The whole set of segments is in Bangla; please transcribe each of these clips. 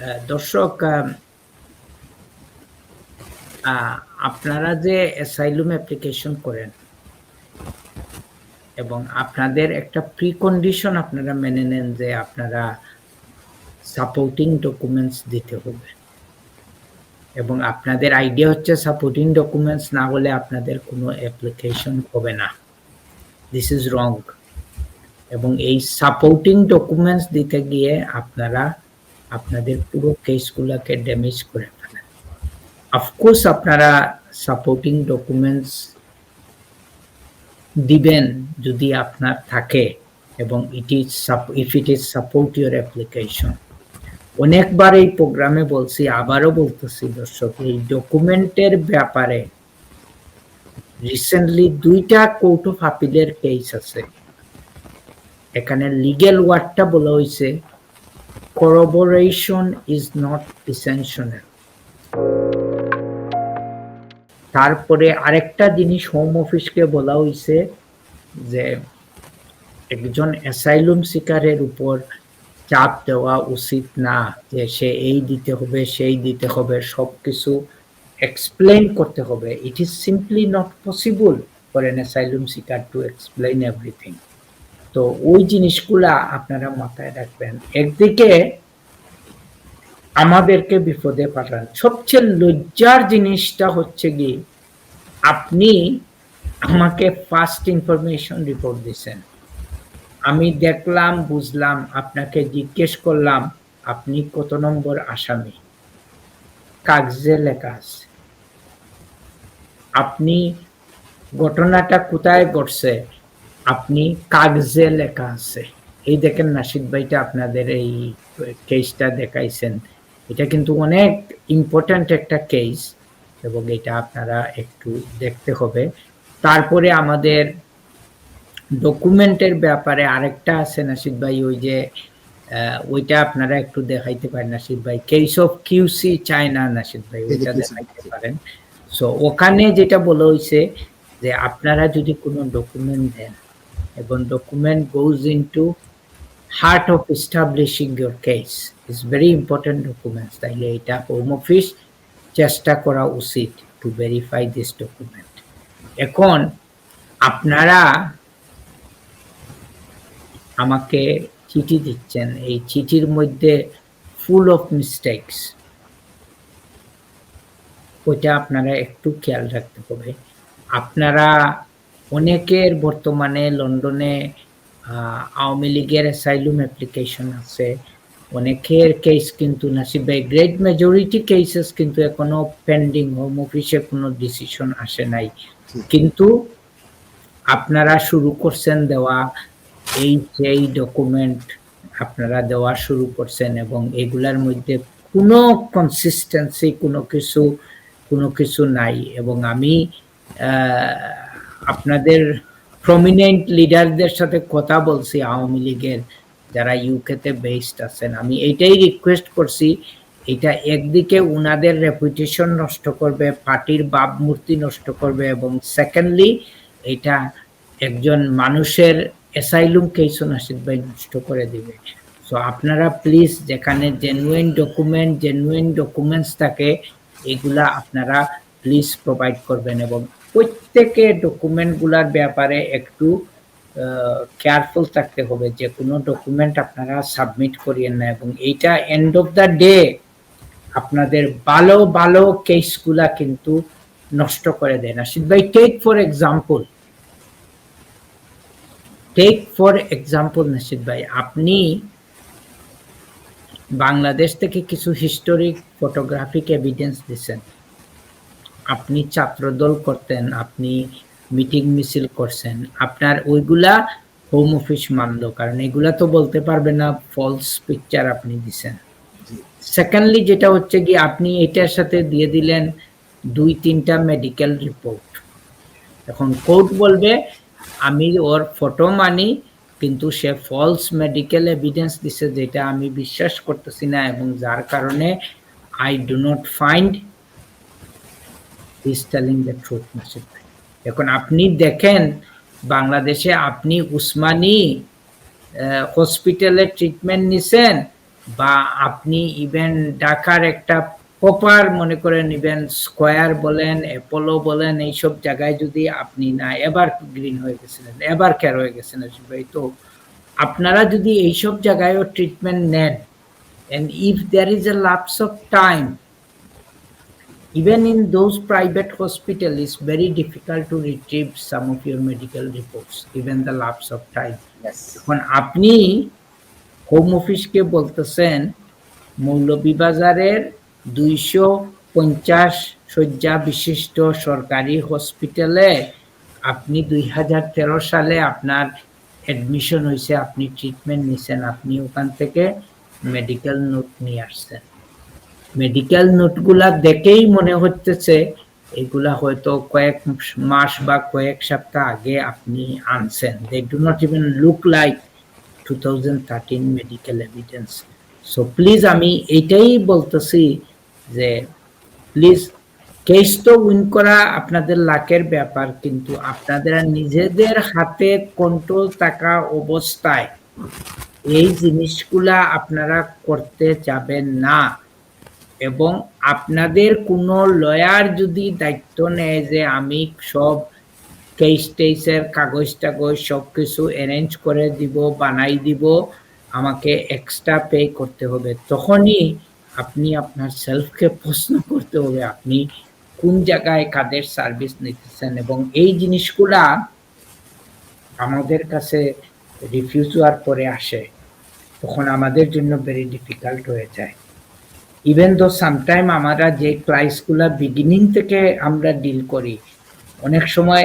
দর্শক আপনারা যে অ্যাসাইলুম অ্যাপ্লিকেশন করেন এবং আপনাদের একটা প্রিকন্ডিশন আপনারা মেনে নেন যে আপনারা সাপোর্টিং ডকুমেন্টস দিতে হবে এবং আপনাদের আইডিয়া হচ্ছে সাপোর্টিং ডকুমেন্টস না হলে আপনাদের কোনো অ্যাপ্লিকেশন হবে না। দিস ইজ রং এবং এই সাপোর্টিং ডকুমেন্টস দিতে গিয়ে আপনারা আপনাদের পুরো কেসগুলোকে ড্যামেজ করে ফেলেন অফকোর্স আপনারা সাপোর্টিং ডকুমেন্টস দিবেন যদি আপনার থাকে এবং it is if it is support your application অনেকবার এই প্রোগ্রামে বলছি, আবারও বলতেছি, দর্শক, এই ডকুমেন্টের ব্যাপারে রিসেন্টলি দুইটা কোর্ট অফ আপিলের কেস আছে। এখানে লিগেল ওয়ার্ডটা বলা হয়েছে corroboration is not essential. তারপরে আরেকটা জিনিস হোম অফিসকে বলা হয়েছে যে একজন অ্যাসাইলুম শিকারের উপর চাপ দেওয়া উচিত না, যে সে এই দিতে হবে, সেই দিতে হবে সব কিছু এক্সপ্লেন করতে হবে। It is simply not possible for an asylum seeker to explain everything তো ওই জিনিসগুলা আপনারা মাথায় রাখবেন। একদিকে আমাদেরকে বিপদে পাঠান। সবচেয়ে লজ্জার জিনিসটা হচ্ছে কি, আপনি আমাকে ফার্স্ট ইনফরমেশন রিপোর্ট দিছেন। আমি দেখলাম, বুঝলাম, আপনাকে জিজ্ঞেস করলাম, আপনি কত নম্বর আসামি? কাগজে লেখা আছে। আপনি ঘটনাটা কোথায় ঘটছে? আপনি কাগজে লেখা আছে। এই দেখেন নাসিদ ভাইটা আপনাদের এই কেসটা দেখাইছেন। এটা কিন্তু অনেক ইম্পর্ট্যান্ট একটা কেস এবং এটা আপনারা একটু দেখতে হবে। তারপরে আমাদের ডকুমেন্টের ব্যাপারে আরেকটা আছে নাসিদ ভাই ওই যে ওইটা আপনারা একটু দেখাইতে পারেন নাসিদ ভাই। Case of QC China Nasid ভাই ওইটা দেখাইতে পারেন। সো ওখানে যেটা বলা হয়েছে যে আপনারা যদি কোনো ডকুমেন্ট দেন এবং document goes into heart of establishing your case is very important documents তাইলে এটা হোম অফিস চেষ্টা করা উচিত টু ভেরিফাই দিস ডকুমেন্ট এখন আপনারা আমাকে চিঠি দিচ্ছেন। এই চিঠির মধ্যে ফুল অফ মিস্টেকস ওইটা আপনারা একটু খেয়াল রাখতে হবে। আপনারা অনেকের বর্তমানে লন্ডনে আওয়ামী লীগের অ্যাসাইলুম অ্যাপ্লিকেশন আছে। অনেকের কেস কিন্তু নাসিব ভাই গ্রেট মেজরিটি কেসেস কিন্তু এখনও পেন্ডিং হোম অফিসে কোনো ডিসিশন আসে নাই। কিন্তু আপনারা শুরু করছেন দেওয়া এই যেই ডকুমেন্ট আপনারা দেওয়া শুরু করছেন এবং এগুলার মধ্যে কোনো কনসিস্টেন্সি কোনো কিছু কোনো কিছু নাই। এবং আমি আপনাদের প্রমিনেন্ট লিডারদের সাথে কথা বলছি, আওয়ামী লীগের যারা ইউকেতে বেসড আছেন। আমি এইটাই রিকোয়েস্ট করছি, এটা একদিকে উনাদের রেপুটেশন নষ্ট করবে, পার্টির ভাবমূর্তি নষ্ট করবে এবং সেকেন্ডলি এটা একজন মানুষের অ্যাসাইলুম কেসও নাসিদ ভাই নষ্ট করে দিবে। সো আপনারা প্লিজ যেখানে জেনুইন ডকুমেন্ট জেনুইন ডকুমেন্টস থাকে, এগুলা আপনারা প্লিজ প্রোভাইড করবেন এবং প্রত্যেকে ডকুমেন্টগুলার ব্যাপারে একটু কেয়ারফুল থাকতে হবে যে কোনো ডকুমেন্ট আপনারা সাবমিট করিয়েন না এবং এইটা এন্ড অফ দ্য ডে আপনাদের ভালো ভালো কেসগুলা কিন্তু নষ্ট করে দেয় না। নাসিদ ভাই take for example take for example Nasid ভাই, আপনি বাংলাদেশ থেকে কিছু হিস্টোরিক ফটোগ্রাফিক এভিডেন্স দিচ্ছেন আপনি ছাত্রদল করতেন আপনি মিটিং মিছিল করছেন আপনার ওইগুলা হোম অফিস মানলো কারণ এগুলা তো বলতে পারবে না ফলস পিকচার আপনি দিছেন। সেকেন্ডলি যেটা হচ্ছে কি আপনি এটার সাথে দিয়ে দিলেন দুই তিনটা মেডিকেল রিপোর্ট এখন কোর্ট বলবে আমি ওর ফটো মানি কিন্তু সে ফলস মেডিকেল এভিডেন্স দিছে যেটা আমি বিশ্বাস করতেছি না এবং যার কারণে I do not find is telling the truth Nasir ভাই। এখন আপনি দেখেন, বাংলাদেশে আপনি উসমানী হসপিটালে ট্রিটমেন্ট নিছেন বা আপনি ইভেন ঢাকার একটা প্রপার মনে করেন ইভেন স্কোয়ার বলেন অ্যাপোলো বলেন, এইসব জায়গায় যদি আপনি না, এবার গ্রিন হয়ে গেছিলেন, এবার কেয়ার হয়ে গেছেন ভাই। তো আপনারা যদি এইসব জায়গায়ও ট্রিটমেন্ট নেন and if there is a lapse of time even in those private hospital it's very difficult to retrieve some of your medical reports given the lapse of time. এখন আপনি হোম অফিসকে বলতেছেন মৌলভীবাজারের দুইশো পঞ্চাশ শয্যা বিশিষ্ট সরকারি হসপিটালে আপনি দুই হাজার তেরো সালে আপনার অ্যাডমিশন হয়েছে আপনি ট্রিটমেন্ট নিছেন আপনি ওখান থেকে মেডিকেল নোট নিয়ে আসছেন মেডিকেল নোটগুলা দেখেই মনে হচ্ছে এগুলা হয়তো কয়েক মাস বা কয়েক সপ্তাহ আগে আপনি আনছেন। They do not even look like two thousand thirteen medical evidence so please আমি এইটাই বলতেছি যে প্লিজ কেস তো উইন করা আপনাদের লাকের ব্যাপার, কিন্তু আপনাদের নিজেদের হাতে কন্ট্রোল থাকা অবস্থায় এই জিনিসগুলা আপনারা করতে যাবেন না। এবং আপনাদের কোনো লয়ার যদি দায়িত্ব নেয় যে আমি সব কেস টেসের কাগজ টাগজ সব কিছু অ্যারেঞ্জ করে দিব, বানাই দিব, আমাকে এক্সট্রা পে করতে হবে। তখনই আপনি আপনার সেলফকে প্রশ্ন করতে হবে, আপনি কোন জায়গায় কাদের সার্ভিস নিতেছেন? এবং এই জিনিসগুলা আমাদের কাছে রিফিউজ হওয়ার পরে আসে, তখন আমাদের জন্য ভেরি ডিফিকাল্ট হয়ে যায়। ইভেন দো সামটাইম আমরা যে ক্লাইসগুলা বিগিনিং থেকে আমরা ডিল করি, অনেক সময়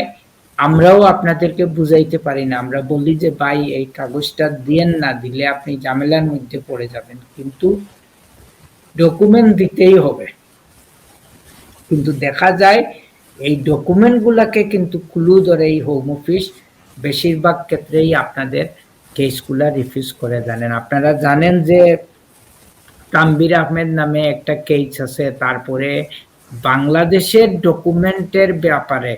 আমরাও আপনাদেরকে বুঝাইতে পারি না। আমরা বলি যে, ভাই, এই কাগজটা দিয়েন না, দিলে আপনি ঝামেলার মধ্যে পড়ে যাবেন। কিন্তু ডকুমেন্ট দিতেই হবে। কিন্তু দেখা যায়, এই ডকুমেন্টগুলাকে কিন্তু ক্লু ধরে এই হোম অফিস বেশিরভাগ ক্ষেত্রেই আপনাদের কেসগুলা রিফিউজ করে জানেন। আপনারা জানেন যে তাম্বির আহমেদ নামে একটা কেস আছে তারপরে বাংলাদেশের ডকুমেন্টের ব্যাপারে।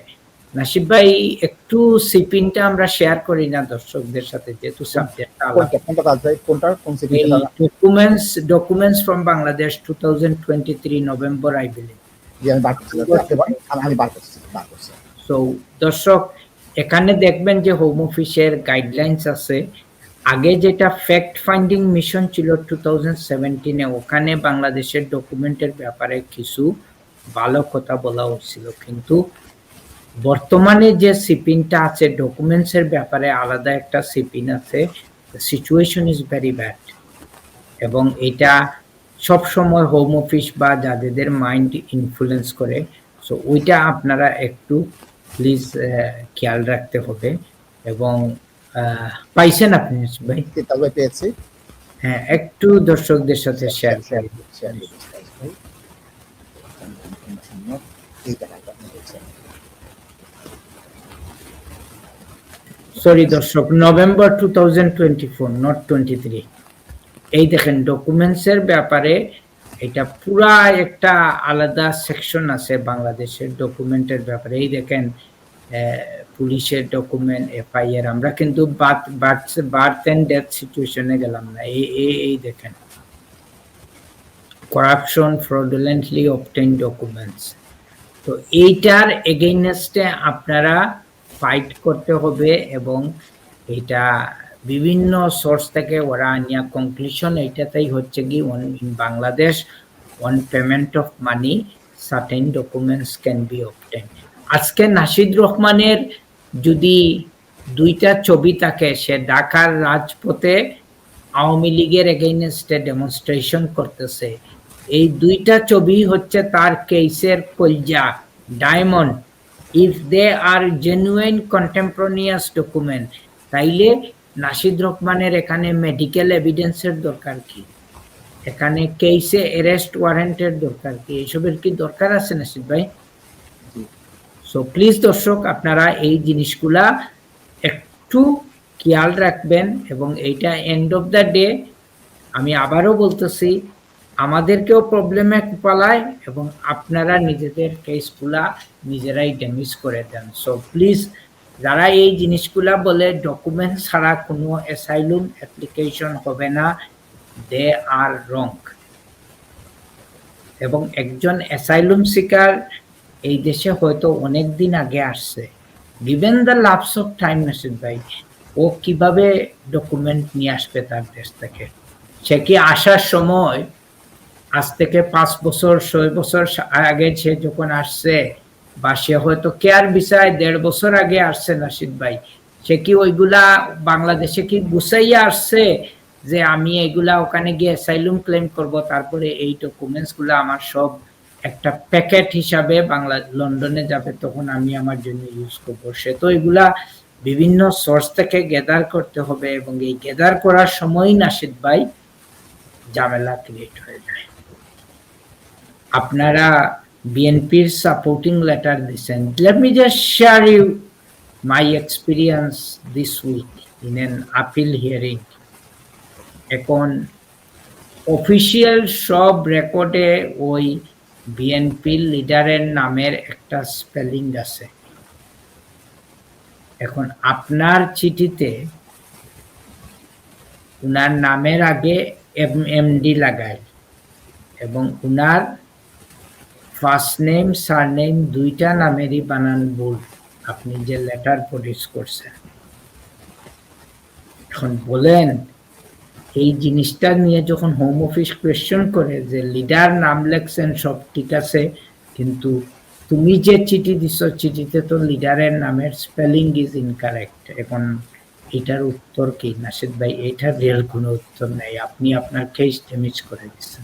নাসিব ভাই একটু সিপিনটা আমরা শেয়ার করি না দর্শকদের সাথে যেহেতু কোনটা কোন documents documents from Bangladesh 2023 November I believe আমি বার করছি সো দর্শক এখানে দেখবেন যে হোম অফিসের গাইডলাইন্স আছে। আগে যেটা ফ্যাক্ট ফাইন্ডিং মিশন ছিল টু থাউজেন্ড সেভেন্টিনে ওখানে বাংলাদেশের ডকুমেন্টের ব্যাপারে কিছু ভালো কথা বলা হচ্ছিল। কিন্তু বর্তমানে যে সিপিনটা আছে ডকুমেন্টসের ব্যাপারে আলাদা একটা সিপিন আছে সিচুয়েশন ইজ ভেরি ব্যাড এবং এটা সব সময় হোম অফিস বা যাদের মাইন্ড ইনফ্লুয়েন্স করে। সো ওইটা আপনারা একটু প্লিজ খেয়াল রাখতে হবে। এবং পাইছেন আপনি ভাই তবে পেয়েছি। হ্যাঁ একটু দর্শকদের সাথে শেয়ার শেয়ার সরি দর্শক November two thousand twenty four not twenty three এই দেখেন ডকুমেন্টসের ব্যাপারে এটা পুরা একটা আলাদা সেকশন আছে বাংলাদেশের ডকুমেন্টের ব্যাপারে। এই দেখেন পুলিশের ডকুমেন্ট এফআইআর আমরা কিন্তু বার্থ অ্যান্ড ডেথ সিচুয়েশনে গেলাম না। এই এই দেখেন। করাপশন ফ্রডুলেন্টলি অবটেন ডকুমেন্টস তো এইটার এগেইনস্টে আপনারা ফাইট করতে হবে এবং এটা বিভিন্ন সোর্স থেকে ওরা আনিয়া কনক্লুশন এইটাতেই হচ্ছে কি one in Bangladesh on payment of money certain documents can be obtain আজকে নাসিদ রহমানের যদি দুইটা ছবি থাকে, সে ঢাকার রাজপথে আওয়ামী লীগের এগেইনস্টে ডেমনস্ট্রেশন করতেছে। এই দুইটা ছবি হচ্ছে তার কেসের কলজা diamond if they are genuine contemporaneous document তাইলে নাসিদ রহমানের এখানে মেডিকেল এভিডেন্সের দরকার কি? এখানে কেসে অ্যারেস্ট ওয়ারেন্টের দরকার কি? এইসবের কি দরকার আছে নাসিদ ভাই? সো প্লিজ দর্শক, আপনারা এই জিনিসগুলা একটু খেয়াল রাখবেন এবং এইটা এন্ড অফ দ্য ডে আমি আবারও বলতেছি, আমাদেরকেও প্রবলেমে পালায় এবং আপনারা নিজেদের কেসগুলা নিজেরাই ড্যামেজ করে দেন। সো প্লিজ যারা এই জিনিসগুলা বলে ডকুমেন্ট ছাড়া কোনো অ্যাসাইলুম অ্যাপ্লিকেশন হবে না দে আর রং এবং একজন অ্যাসাইলুম সিকার এই দেশে হয়তো অনেক দিন আগে আসছে। Given the lapse of time Nasir ভাই, ও কীভাবে ডকুমেন্ট নিয়ে আসবে তার দেশ থেকে? সে কি আসার সময়, আজ থেকে পাঁচ বছর, ছয় বছর আগে সে যখন আসছে, বা সে হয়তো কেয়ার বিষয় দেড় বছর আগে আসছে নাসিদ ভাই, সে কি ওইগুলা বাংলাদেশে কি গুছাইয়া আসছে যে আমি এগুলা ওখানে গিয়ে অ্যাসাইলুম ক্লেম করব, তারপরে এই ডকুমেন্টসগুলা আমার সব একটা প্যাকেট হিসাবে বাংলা লন্ডনে যাবে, তখন আমি আমার জন্য ইউজ করব। সে তো এগুলা বিভিন্ন সোর্স থেকে গেদার করতে হবে এবং এই গেদার করার সময়ই নাসিদ ভাই ঝামেলা ক্রিয়েট হয়ে যায়। আপনারা বিএনপির সাপোর্টিং লেটার দিচ্ছেন let me just share you my experience this week in an appeal hearing এখন অফিসিয়াল সব রেকর্ডে ওই বিএনপির লিডারের নামের একটা স্পেলিং আছে। এখন আপনার চিঠিতে উনার নামের আগে এম এমডি লাগায় এবং উনার ফার্স্ট নেম সার নেম দুইটা নামেরই বানান ভুল আপনি যে লেটার প্রডিউস করছেন। এখন বলেন এই জিনিসটা নিয়ে যখন হোম অফিস কোয়েশ্চন করে যে লিডার নাম লেখছেন, সব ঠিক আছে, কিন্তু তুমি যে চিঠি দিছ, চিঠিতে তো লিডারের নামের স্পেলিং ইজ ইনকারেক্ট এখন এটার উত্তর কি? নাসিদ ভাই, এটার রিয়েল কোনো উত্তর নেই। আপনি আপনার কেস ড্যামেজ করে দিচ্ছেন।